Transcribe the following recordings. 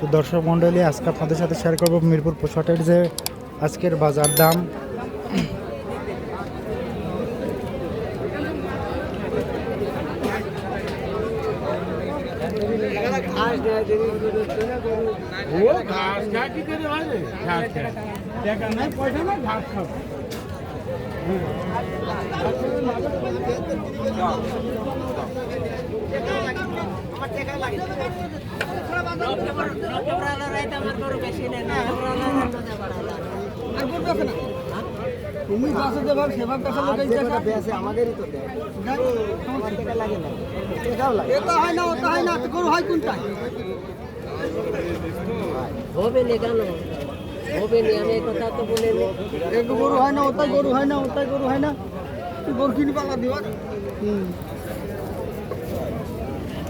তো দর্শক মণ্ডলী, আজকে আপনাদের সাথে শেয়ার করব মিরপুর পোশাটের যে আজকের বাজার দাম। ঘাস হয় তুমি বাসে পেশা লোক আমাদেরই তো লাগে না। এটা হয় না ওটা হয় না গরু হয় হবে না কেন? হবে না আমি কথা তো বলে এক গরু হয় না ওটাই গরু হয় না ওটাই গরু হয় না। গরু কিনি পালা দিবা হুম দাম যাচ্ছে বিরাট বলিস হ্যাঁ, দেখেন।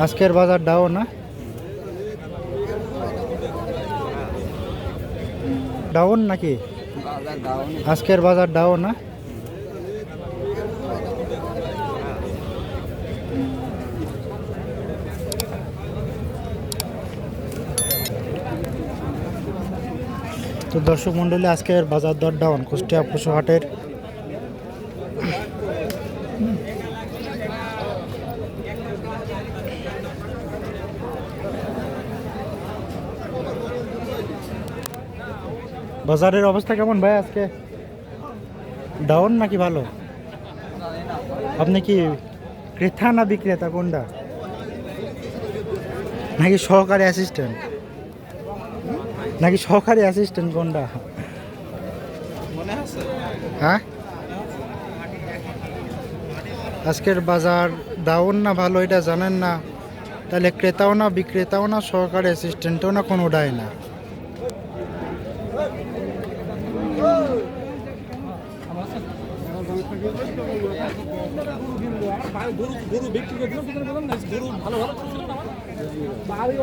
আজকের বাজার ডাউন না? ডাউন নাকি? আজকের বাজার ডাউন না? তো দর্শক মণ্ডলী আজকের বাজার দর ডাউন কুষ্টিয়া পশু হাটের বাজারের অবস্থা কেমন ভাই আজকে? ডাউন নাকি ভালো? আপনি কি ক্রেতা না বিক্রেতা, কোনটা? নাকি সহকারী অ্যাসিস্ট্যান্ট নাকি সহকারী অ্যাসিস্ট্যান্ট কোনটা? হ্যাঁ? আজকের বাজার ডাউন না ভালো এটা জানেন না। তাহলে ক্রেতাও না বিক্রেতাও না সহকারী অ্যাসিস্ট্যান্টও না কোনো কোনোটাই না। গরু গরু বিক্রি করে দিলাম কিন্তু বললাম না গরু ভালো ভালো ছিল না বাড়ি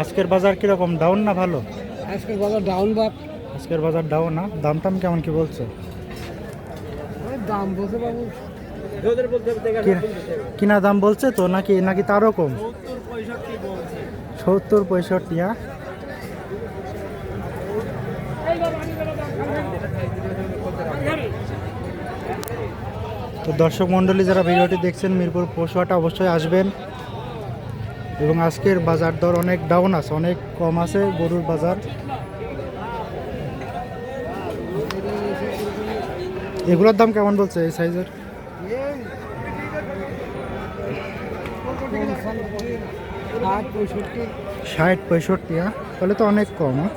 আজকের বাজার কীরকম? ডাউন না ভালো? আজকের বাজার ডাউন বাপ আজকের বাজার ডাউন না? দাম টাম কেমন কি বলছে? দাম বলছে বাবু। কিনা দাম বলছে তো, নাকি নাকি তারও কম? সত্তর পঁয়ষট্টি হ্যাঁ? তো দর্শক মণ্ডলী, যারা ভিডিওটি দেখছেন, মিরপুর পশুহাটা অবশ্যই আসবেন। এবং আজকের বাজার দর অনেক ডাউন আছে, অনেক কম আছে গরুর বাজার। এগুলোর দাম কেমন বলছে এই সাইজের ষাট পঁয়ষট্টি ষাট পঁয়ষট্টি হ্যাঁ তাহলে তো অনেক কম হ্যাঁ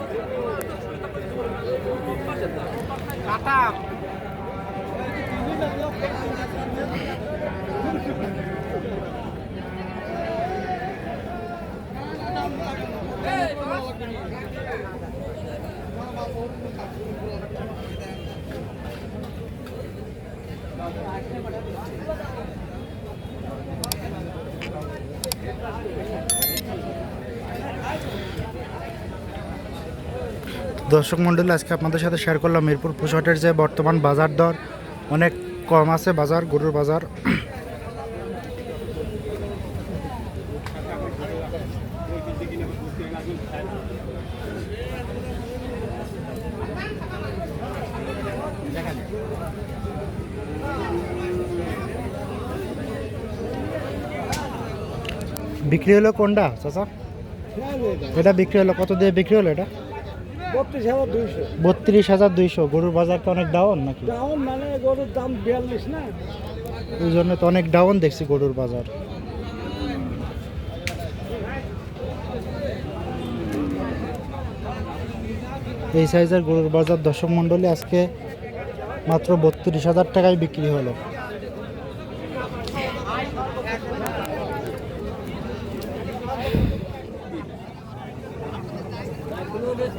দর্শক মণ্ডলী আজকে আপনাদের সাথে শেয়ার করলাম মিরপুর পুষহাটের যে বর্তমান বাজার দর। অনেক কম আছে বাজার গরুর বাজার। বিক্রি হলো কোনটা চাচা? এটা বিক্রি হলো কত দিয়ে বিক্রি হলো এটা? বত্রিশ হাজার দুইশো। বত্রিশ হাজার দুইশো। গরুর বাজার তো অনেক ডাউন নাকি? ডাউন মানে গরুর দাম বিয়াল্লিশ না? ওই জন্য তো অনেক ডাউন দেখছি গরুর বাজার। এই সাইজের গরুর বাজার দর্শক মণ্ডলী আজকে মাত্র বত্রিশ হাজার টাকায় বিক্রি হলো।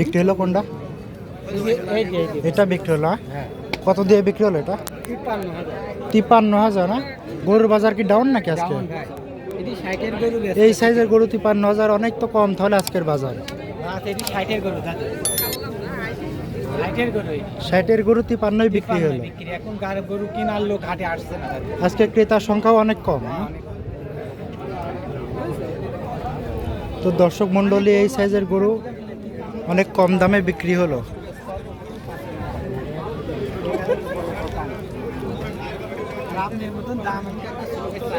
বিক্রি হলো কোনটা? এটা বিক্রি হলো? কত দিয়ে বিক্রি হলো এটা? তিপ্পান্ন হাজার। না? গরুর বাজার কি ডাউন নাকি আজকে? এই সাইজের গরু তিপ্পান্ন হাজার অনেক তো কম তাহলে আজকের বাজার। ষাটের গরু তিপ্পান্নই বিক্রি হলো। আজকে ক্রেতার সংখ্যাও অনেক কম হ্যাঁ? তো দর্শক মণ্ডলী এই সাইজের গরু অনেক কম দামে বিক্রি হলো। দাম আমি একটা ছোটকে চাই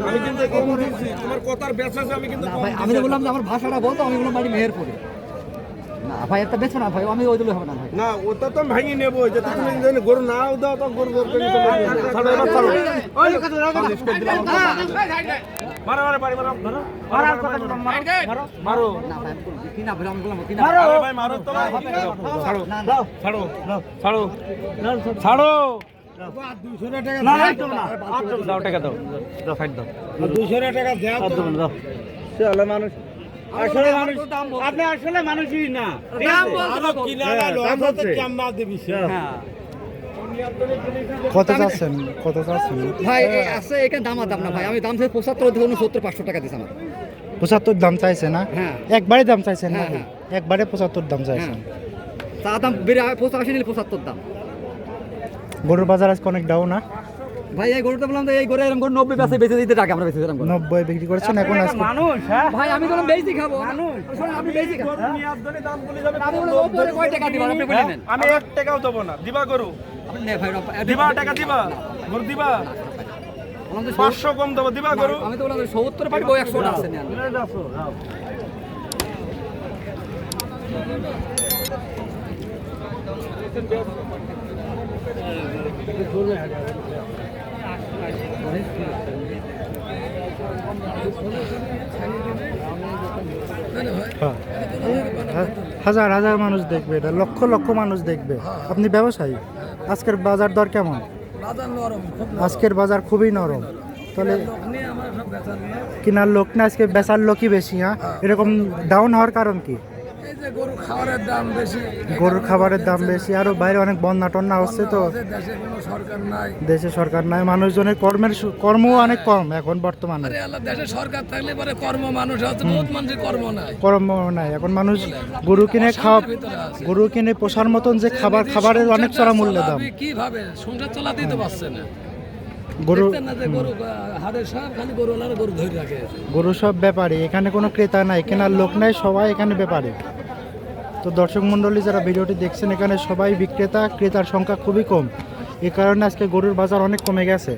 আমি কিন্তু কথা তোমার কথার আছে, আমি কিন্তু ভাই আমি তো বললাম যে আমার ভাষাটা বলতো আমি বললাম বাড়ি মেহেরপুরে না ভাই একটা বেছো না ভাই আমি ওই দিলে হবে না ভাই না ওটা তো ভেঙে নেব যেটা তুমি যদি গরু নাও দাও তো গরু গরু করে পারবে। ছাড়ো এবার ছাড়ো মারো মারো বাড়ি মারো মারো মারো মারো না ভাই আমি বললাম, কি না ভাই আমি বললাম কি না আরে ভাই মারো তো। ছাড়ো দাও টাকা দাও দাও ফাইট দাও দুশো টাকা দাও। চলো মানুষ আসলে মানুষ আপনি আসলে মানুষই না হ্যাঁ কত চাচ্ছেন? কত চাচ্ছেন? ভাই আছে এখানে দাম দাম না ভাই। আমি দাম থেকে পঁচাত্তর ধরুন সত্তর পাঁচশো টাকা দিচ্ছি আমার। পঁচাত্তর দাম চাইছে না? হ্যাঁ। একবারে দাম চাইছেন হ্যাঁ, নাকি একবারে পঁচাত্তর দাম চাইছেন চা দাম বেড়ে পঁচাশি নিলে পঁচাত্তর দাম। গরুর বাজার আজকে অনেক ডাউন না? ভাই এই গরুটা বললাম তো এই গরু এরকম করে নব্বই বেচে বেচে দিতে টাকা আমরা বেচে দিলাম নব্বই বিক্রি করেছেন এখন আজকে। মানুষ হ্যাঁ? ভাই আমি বললাম বেশি খাব। আপনি বেশি খাবেন দাম বলে যাবে আমি বললাম ওপরে কয় টাকা দিবেন আপনি বলে নেন। আমি এক টাকাও দেবো না। দিবা গরু? আপনি নে ভাই দিবা টাকা দিবা? গরু দিবা? পাঁচশো কম দেবো। দিবা গরু? আমি তো বললাম সত্তর পারব একশো আছে নেন। হ্যাঁ। হ্যাঁ, হাজার হাজার মানুষ দেখবে এটা লক্ষ লক্ষ মানুষ দেখবে। আপনি ব্যবসায়ী আজকের বাজার দর কেমন? আজকের বাজার খুবই নরম। তাহলে কেনার লোক না আজকে বেচার লোকই বেশি হ্যাঁ? এরকম ডাউন হওয়ার কারণ কি? গরুর খাবারের দাম বেশি আরও বাইরে অনেক বন্যা টন্যা হচ্ছে তো। দেশে সরকার নাই। দেশে সরকার নাই মানুষজনের কর্মের কর্মও অনেক কম এখন বর্তমানে। দেশে সরকার থাকলে পরে কর্ম মানুষ কর্ম নাই। কর্ম নাই এখন মানুষ গরু কিনে খাওয়া গরু কিনে পোষার মতন যে খাবার খাবারের অনেক চড়া মূল্য দাম। কীভাবে? সংসার চালাতেই তো পারছে না। গরু সব ব্যাপারী এখানে কোনো ক্রেতা নাই কেনার লোক নাই সবাই এখানে ব্যাপারী। তো দর্শক মণ্ডলী, যারা ভিডিওটি দেখছেন এখানে সবাই বিক্রেতা, ক্রেতার সংখ্যা খুবই কম। এ কারণে আজকে গরুর বাজার অনেক কমে গেছে।